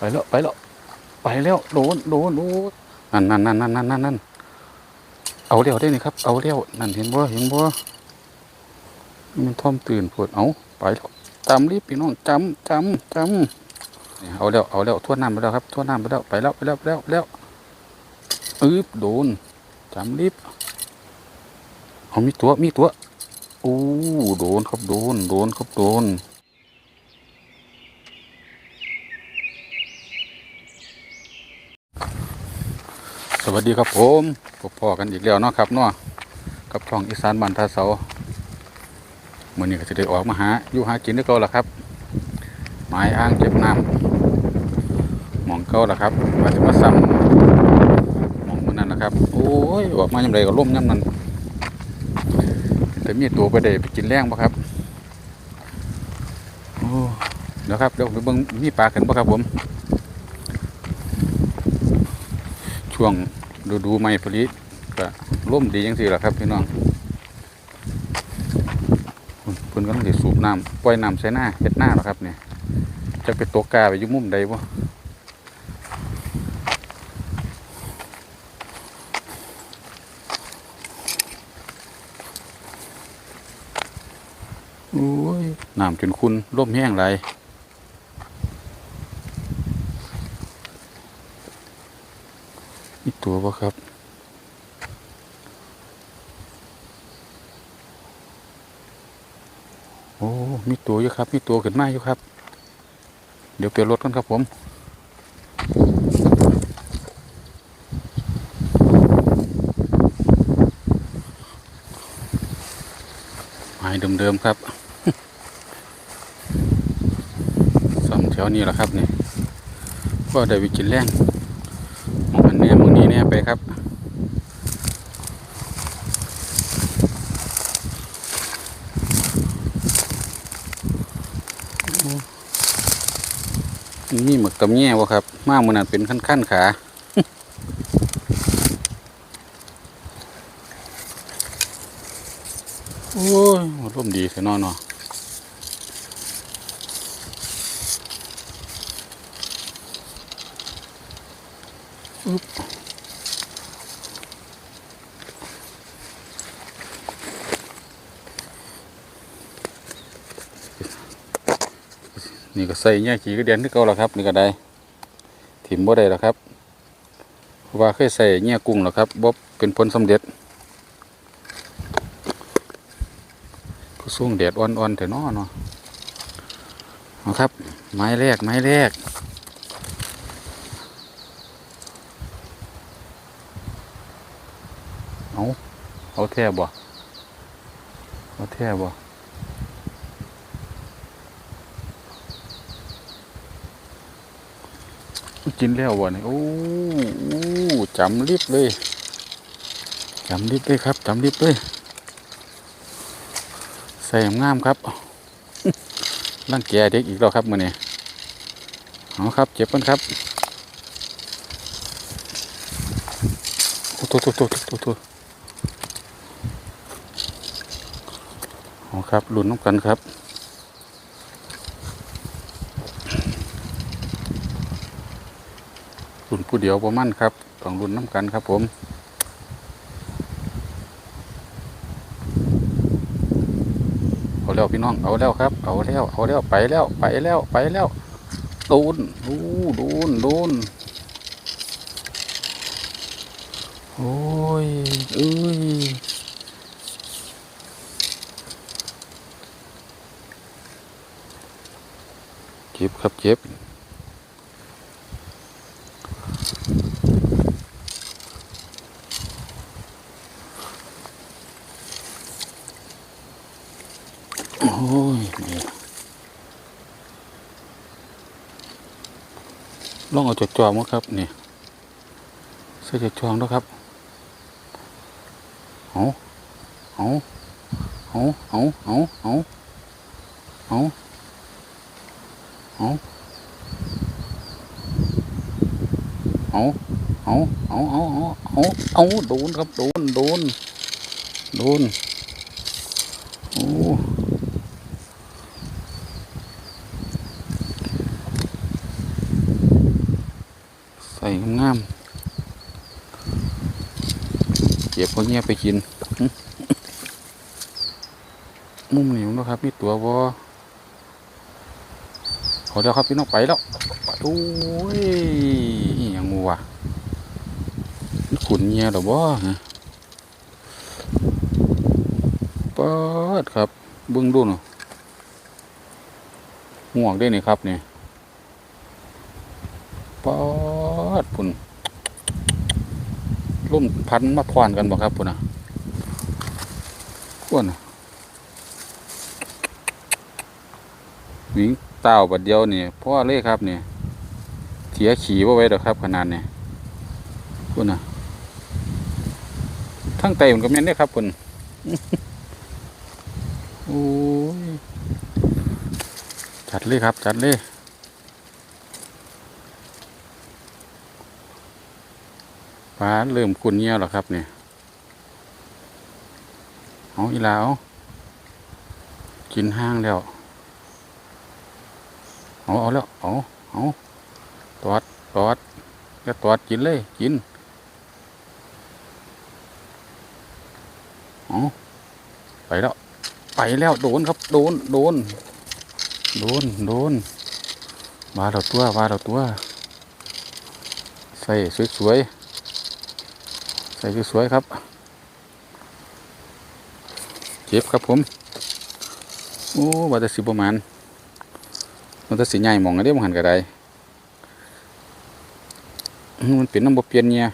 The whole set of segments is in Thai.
ไปแล้วไปแล้วไปแล้วโดนโดนโดนนั่นนั่นนั่นนั่นนั่นนั่นนั่นเอาเร็วได้นี่ครับ เอาเร็วนั่นเห็นบ่เห็นบ่มันท่อมตื่นปวดเอาไปแล้วจำรีบพี่น้องจำจำจำนี่เอาแล้วเอาแล้วทั่วน้ำไปแล้วครับทั่วน้ำไปแล้วไปแล้วไปแล้วไปแล้วแล้วอึบโดนจำรีบเอามีตัวมีตัวอู้โดนครับโดนโดนครับโดน ส วัสดีครับผมพบพ่อกันอีกแล้วเนาะครับเนาะกับช่องอีสานบ้านทาเสามื่อนี้ก็จะได้ออกมาหาอยู่หากินด้วยกันละครับหมายอ้างเก็บน้ำหมองเก่าละครับว่าจะมาซ้ำหมองมันนั่นนะครับโอ้ยออกมายังไงก็ล่มย่ำนั้นแต่มีตัวไปได้ไปกินแรงปะครับโอ้เดี๋ยวครับเดี๋ยวไปเบิ่งมีปลาขึ้นปะครับผมช่วง ฤดูใหม่ผลิก็ร่มดีจังสี่แหละครับพี่น้องเพิ่นเพิ่นก็ต้องสิสูบน้ำปล่อยน้ำใส่หน้าเฮ็ดหน้าแล้วครับเนี่ยจะไปตกกาไปยู่มุมใดบ่น้ำจนคุณร่มแห้งไร ตัวปะครับ โอ้ มีตัวอยู่ครับ มีตัวขึ้นมาอยู่ครับ เดี๋ยวเปลี่ยนรถกันครับผมหมายเดิมๆครับสองแถวนี้แหละครับนี่ก็ได้วิกินแรง ไปครับ นี่หมึกตำแง่วะครับ มากมันนั้นเป็นขั้นๆขาโอ้ยร่มดีเสียนอนเนาะอึ๊บ นี่ก็ใส่แง่ขี้ก็เดียนที่เก่าแล้วครับ นี่ก็ได้ถิ่มบ่ได้แล้วครับว่าเคยใส่แง่กุ้งแล้วครับบ่เป็นผลสำเร็จก็ส่วงแดดอ่อนๆแต่นอเนาะเอครับ ไม้แรกไม้แรกเอาเอาแท่บ่เอาแท่บ่ กินแล้วบ่เนี่ยโอ้โอ้จำลิบเลยจำลิบเลยครับจำลิบเลยใส่งามครับร่างแกเด็กอีกแล้วครับมื่อนี้เอาครับเจ็บกันครับโอ้โหโถโถโถโถเอาครับลุ้นน้ำกันครับ ลุ้นผู้เดียวประมันครับต้องลุ้นน้ำกันครับผมเอาแล้วพี่น้องเอาแล้วครับ เอาแล้วเอาแล้วไปแล้วไปแล้วไปแล้วโดนโอ้โดนโดนโอ้ยเอ้ยเจ็บครับเจ็บ โอ้ยนี่ ลองเอาจดจองมั้งครับนี่ใส่จดจองด้วยครับเอาเอาเอาเอาเอาเอาเอาเอาเอาเอาเอาเอาเอาเอาโดนครับโดนโดนโดนโอ้ โงามๆ เก็บพวกเงี้ยไปกินหึมุมนี้มั้งครับ มีตัวบ่เขาเดี๋ยวครับพี่น้องไปแล้วโอ้ยอหยังงูวะขุนเงี้ยหรอบ่ฮะเปิดครับเบิ้องดูหน่อยห่วงได้นี่ครับเนี่ยปอดพุ่น ร่มพันมาพรกันบ่ครับพุ่นอะพุ่นน่ะวิ่งเต่าบัดเดียวนี่พ่อเลยครับเนี่ยเสียขี่ว่าไว้ดอกครับ ขนาดเนี้พุ่นน่ะทั้งไตมันก็แม่นได้ครับพุ่นโอ้ยจัดเลยครับ จัดเลย ฟ้าเริ่มคุณเงี้ยวแล้วครับเนี่ยเอาอีหลาวกินห้างแล้วเอาเอาแล้วเอาเอาตอดตอดก็ตอดกินเลยกินเอาไปแล้ว ไปแล้วโดนครับ โดนโดน โดนโดนว่าเราตัวว่าเราตัว ใส่สวยๆ ใส่สวยๆครับ เจ็บครับผม โอ้ว่าจะสิบประมาณมันจะสิใหญ่หมองอันเดียวมันหันกระได้มันเป็นน้ำบเปลี่ยนเนี่ย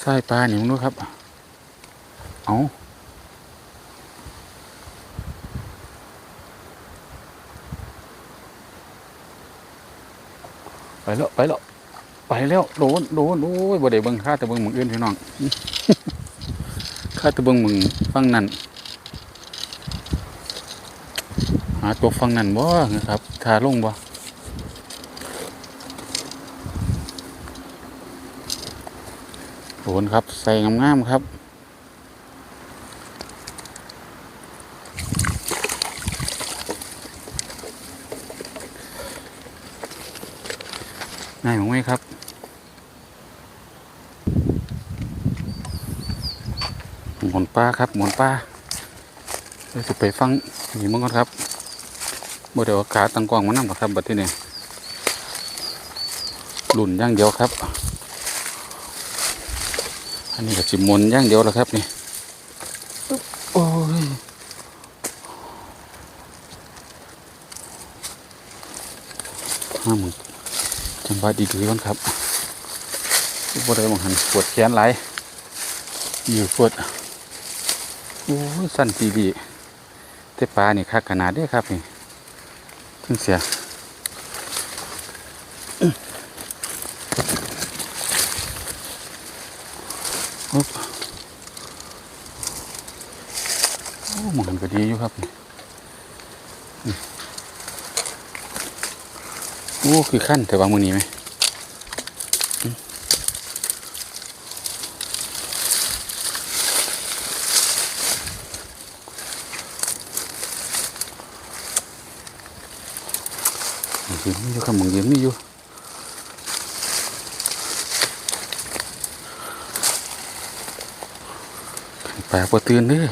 ใส่ปลาหนิมึงดูครับ เอา ไปแล้วไปแล้วไปแล้วโดนโดนโอ้ยบ่ได้เบิ่งค่าแต่เบิ่งหมึงอื่นพี่น้องค่าแต่เบิ่งหมึงฟังนั่นหาตัวฟังนั่นบ่นะครับทาลงบ่โดนครับใส่งามๆครับ ง่ายมั้งไหมครับ หมุนปลาครับ หมุนปลาเดี๋ยวสิไปฟังนี่มึงก่อนครับบ่เดี๋ยวขาตังกล้องมานั่งหรอครับ บัดที่นี่หลุ่นย่างเดียวครับ อันนี้ก็สิหมุนย่างเดียวแล้วครับนี่โอ้ยห้าหมึง จังหวะดีๆก่อนครับปวดอะไรบางหันปวดแขนไหลอยู่ปวดโอ้สั้นจีดีแต่ปลานี่คักขนาดเด้ครับนี่ถึงเสียอุ๊บโอ้หมันก็ดีอยู่ครับนี่ โอ้ คือขั้นแต่ว่ามือนี้ไหมมึงยืมอยู่ครับมึงยืนไม่อยู่แปลกว่าตื่นเด้อ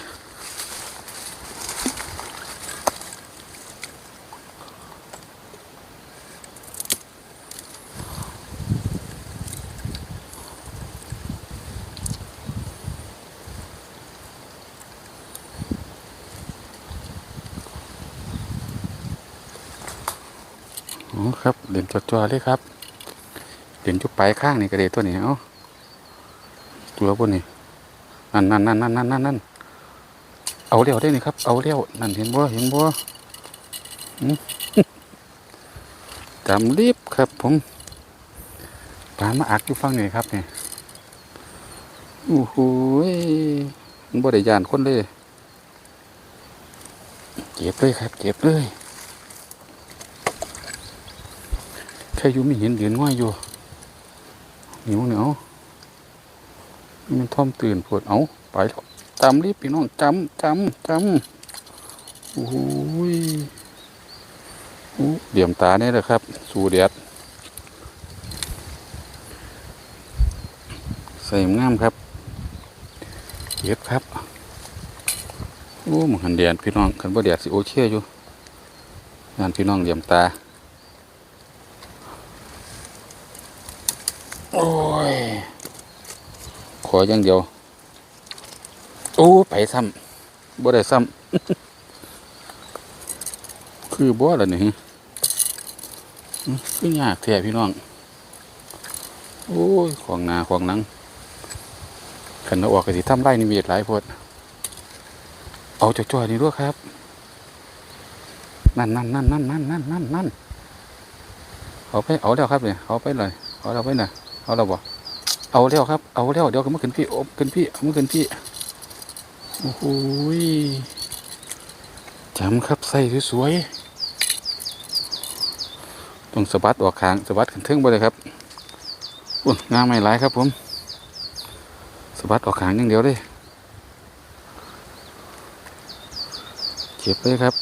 อ๋อครับ เด่นจอๆเลยครับ เด่นจุดปลายข้างนี่กระเดตัวนี้เอ้าตัวพวกนี้นั่นนั่นนั่นนั่นนั่นนั่นเอาเลี้ยวได้นี่ครับ เอาเลี้ยวนั่นเห็นบ่เห็นบ่จำรีบครับผมปลามาอักอยู่ฟังนี่ครับเนี่ยโอ้โหยมันบ่ได้ยานคนเลย เก็บเลยครับ เก็บเลย แค่อยู่ไม่เห็นยืนง่อยอยู่เหนียวเหนียวมันท่อมตื่นปวดเอาไปแล้วจำรีบพี่น้องจำจำจำโอ้ยอู้เหลี่ยมตาเนี่ยนะครับ สูเดียดใส่งามครับเก็บครับ โอ้หมันหันแดดพี่น้องคันบ่แดดสิโอเคอยู่งานพี่น้องเหลี่ยมตา โอ้ย ข ออย่างเดียว โอ้ไปซ้ำบ่ได้ซ้ำคือบ่ล่ะนี่หึคือยากแท้พี่น้อง โอ้ยของหนาของหนังขันเอาออกก็สิทำไรนี่มีหลายโพดเอาจ่อยๆนี่ด้วยครับ นั่นนั่นนั่นนั่นนั่นนั่นนั่นนั่นเอาไปเอาแล้วครับเนี่ยเอาไปเลยเอาแล้วไปน่ะเอาแล้วบ่ เอาแล้วครับ เอาแล้วเดี๋ยวก็มาขึ้นพี่อบขึ้นพี่เอามาขึ้นพี่โอ้โหจำครับใส่สวยๆต้องสะบัดออกขางสะบัดขึ้นเทิงไปเลยครับอุ้ยงามไม่หลายครับผมสะบัดออกขางอย่างเดียวเลยเจ็บเลยครับ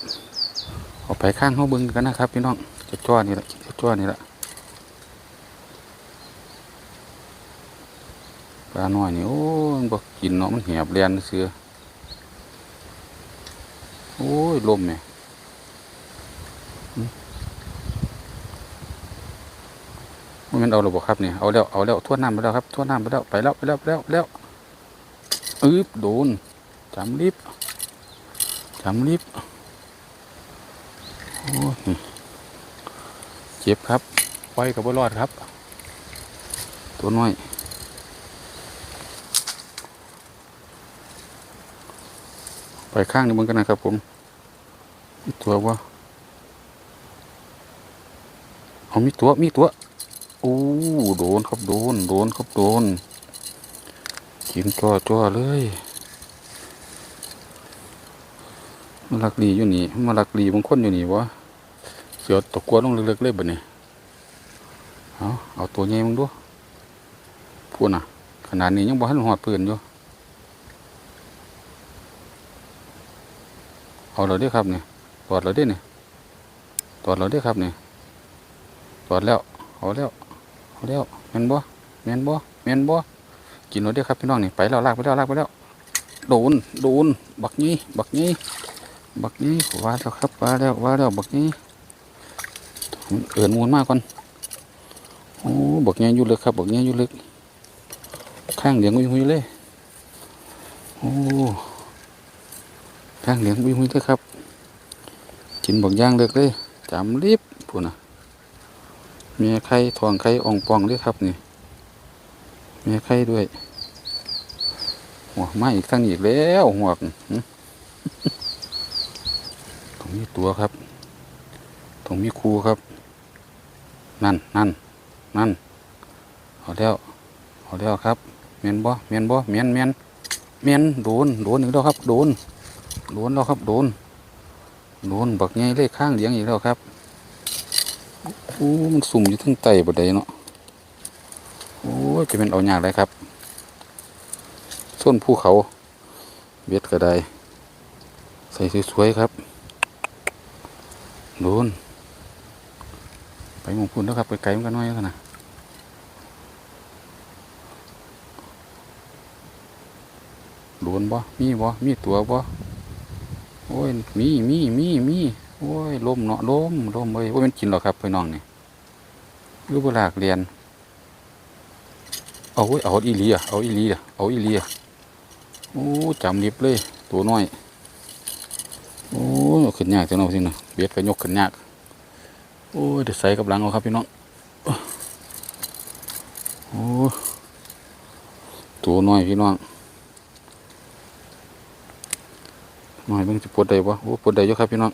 เอาไปข้างเขาเบึงกันนะครับ พี่น้องจะจ้อนี่แหละจะจ้อนี่แหละ ปลาหน่อยนี่โอ้ยบอกกินเนาะมันเหียบเรียนเสือโอ้ยลมเนี่ยมันเอาหรือเปล่ครับเนี่ยเอาแล้วเอาแล้วทั่วน้ำไปแล้วครับทั่วน้ำไปแล้วไปแล้วไปแล้วไปแล้วแล้วอึบโดนจำลิบจำลิบโอ้ยเจ็บครับไปกับบ่รอดครับ ตัวน้อย ไปข้างนี้มันกันนะครับผมมีตัววะเอามีตัวมีตัวโอ้โดนครับโดน โดนครับโดนกินจ่อจ่อเลยมาลักลีอยู่นี่มาลักลีบางคนอยู่นี่วะเสียตกกลัวลงเล็กๆเลยแบบนี้เอาเอาตัวใหญ่มึงดูพูดนะขนาดนี้ยังบ่ให้หอดปืนอยู่ เอาเราด้ครับเนี่ยตอดเราด้เนี่ยตอดเราด้ครับเนี่ยตอดแล้วเอาแล้วเอาแล้วแมนบ่แมนบ่แมนบ่กินเราด้ครับพี่น้องนี่ไปแล้วลากไปแล้วลากไปแล้วโดนโดนบักนี้บักนี้บักนี้ว่าแล้วครับว่าแล้วว่าแล้วบักนี้เอินมูลมากก่อนโอ้บักนี้อยู่ลึกครับบักนี้อยู่ลึกข้างเหลียงหุยเลยโอ้ ข้างเหลียงวิ่งวิ่งเลยครับกินบางอย่างเล็กเลยจำรีบพูนะเมียไข่ทองไข่อ่องปองเลยครับนี่เมียไข่ด้วย หัวไมาอีกทั้งอีกแล้วหัวตรงนี้ตัวครับตรงมีครูครับ นั่นนั่นนั่นเอาแล้วเอาแล้วครับเมียนบ่เมียนบ่เมียนเมียนเมียนโดนโดนอีกแล้วครับ โดน โดนแล้วครับโดนโดนบักใหญ่เลยข้างเลี้ยงอีกแล้วครับโอ้มันสุ่มอยู่ทั้งไตบดใดเนาะโอ้จะเป็นเอาอยากเลยครับส้นภูเขาเบ็ดก็ไดใส่สวยๆครับโดนไปมองพุ่นแล้วครับไปไกลมือนกันน้อยแล้วนะโดนบ่มีบ่มีตัวบ่ โอ้ยมีมีมีมีโอ้ยลมเนาะลมลมเอ้ยว่ามันกินหรอครับพี่น้องนี่รู้เวลากเรียนเอาเว้ยเอาอีลีอะเอาอีลีอะเอาอีลีอะโอ้จำลิบเลยตัวน้อยโอ้ขึ้นยากจังเนาะสินะเบียดก็ยกขึ้นยากโอ้ยเดี๋ยวใส่กับหลังเอาครับพี่น้องโอ้ตัวน้อยพี่น้อง หน่อยเบิ่งจะปวดใดวะโอ้ปวดใดอยู่ครับพี่น้อง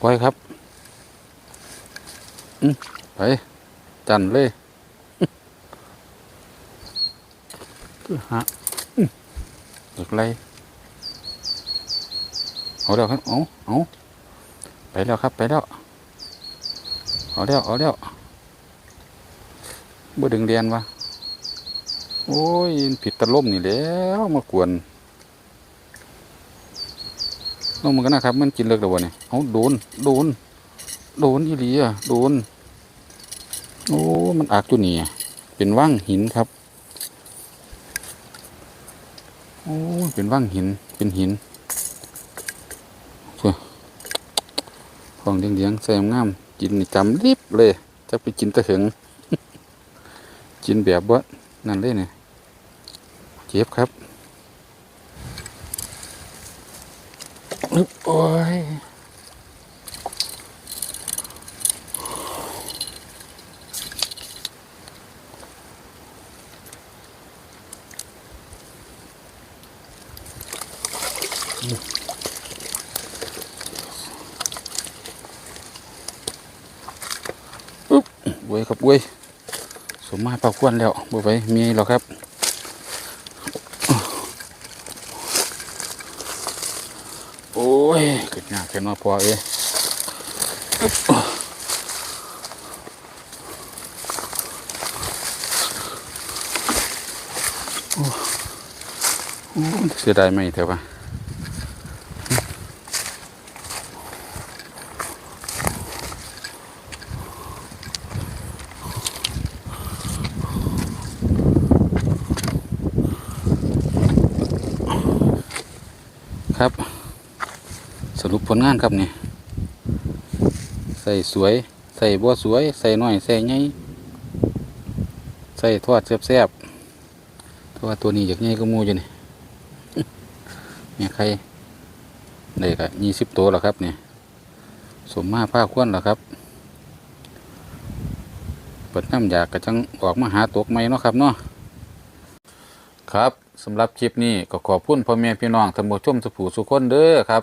ปล่อยครับอืมไปจันเลยคือฮะอืมเด็กไรเอาแล้วครับเอาเอาไปแล้วครับไปแล้วเอาแล้วเอาแล้วบ่ดึงเรียนวะโอ้ยผิดตะล่มนี่แล้วมากวน ลงมันก็นะครับ มันกินเลิกแล้ววะเนี่ยเอาโดน โดน โดนอีหลีอะโดน โอ้ มันอักตัวนี้อะเป็นว่างหินครับ โอ้ เป็นว่างหิน เป็นหินเพื่อของเลี้ยงๆใส่งาม กินจำริบเลย จะไปกินตะเหิงกินแบบว่านั่นเลยเนี่ยเจ็บครับอึ๊บ โอ้ยอึ๊บเว้ยครับเว้ยสมมาปลาควนแล้วบ่ไปมีหรอครับ โอ้ ยขึ้นหน้าขึ้นมาพอเอ้ยเสียดายไหมเถอะวะครับ สรุปผลงานครับนี่ใส่สวย ใส่บัวสวย ใส่น้อย ใส่ใหญ่ใส่ทอดแซ่บๆเพราะว่าตัวนี้อยากใหญ่ก็มูอยู่นี่เนี่ยใครได้ก็ยี่สิบตัวแล้วครับเนี่ยสมมาผ้าควนแล้วครับเปิดน้ำอยากกระจังออกมาหาตกไหมเนาะครับเนาะครับสำหรับคลิปนี้ก็ขอบคุณพ่อแม่พี่น้องท่านผู้ชมสุผูสุคนเด้อครับ